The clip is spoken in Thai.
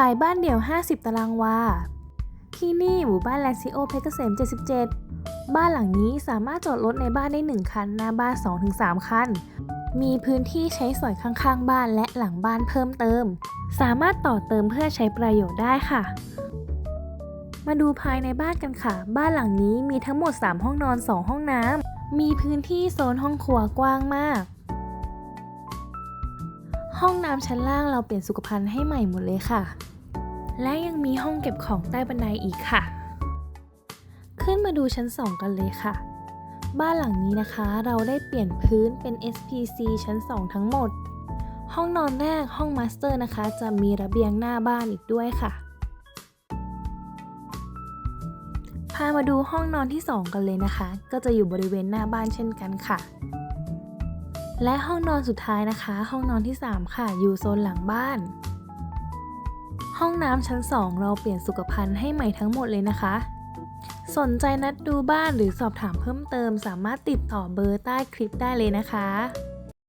ขายบ้านเดี่ยว 50 ตารางวา ที่นี่หมู่บ้านแลนซิโอเพชรเกษม 77 บ้านหลังนี้สามารถจอดรถในบ้านได้ 1 คัน หน้าบ้าน 2-3 คัน มีพื้นที่ใช้สอยข้างๆ บ้านและหลังบ้านเพิ่มเติม สามารถต่อเติมเพื่อใช้ประโยชน์ได้ค่ะ มาดูภายในบ้านกันค่ะ บ้านหลังนี้มีทั้งหมด 3 ห้องนอน 2 ห้องน้ำมีพื้นที่โซนห้องครัวกว้างมาก ห้องน้ำชั้นล่างเราเปลี่ยนสุขภัณฑ์ให้ใหม่หมดเลยค่ะ และยังมีห้องเก็บของใต้บันไดอีกค่ะ ขึ้นมาดูชั้น 2 กันเลยค่ะ บ้านหลังนี้นะคะ เราได้เปลี่ยนพื้นเป็น SPC ชั้น 2 ทั้งหมด ห้องนอนแรกห้องมาสเตอร์นะคะ จะมีระเบียงหน้าบ้านอีกด้วยค่ะ พามาดูห้องนอนที่ 2 กันเลยนะคะ ก็จะอยู่บริเวณหน้าบ้านเช่นกันค่ะ และห้องนอนสุดท้ายนะคะ ห้องนอนที่ 3 ค่ะ อยู่โซนหลังบ้าน ห้องน้ำชั้น 2 เราเปลี่ยนสุขภัณฑ์ให้ใหม่ทั้งหมดเลยนะคะ สนใจนัดดูบ้านหรือสอบถามเพิ่มเติม สามารถติดต่อเบอร์ใต้คลิปได้เลยนะคะ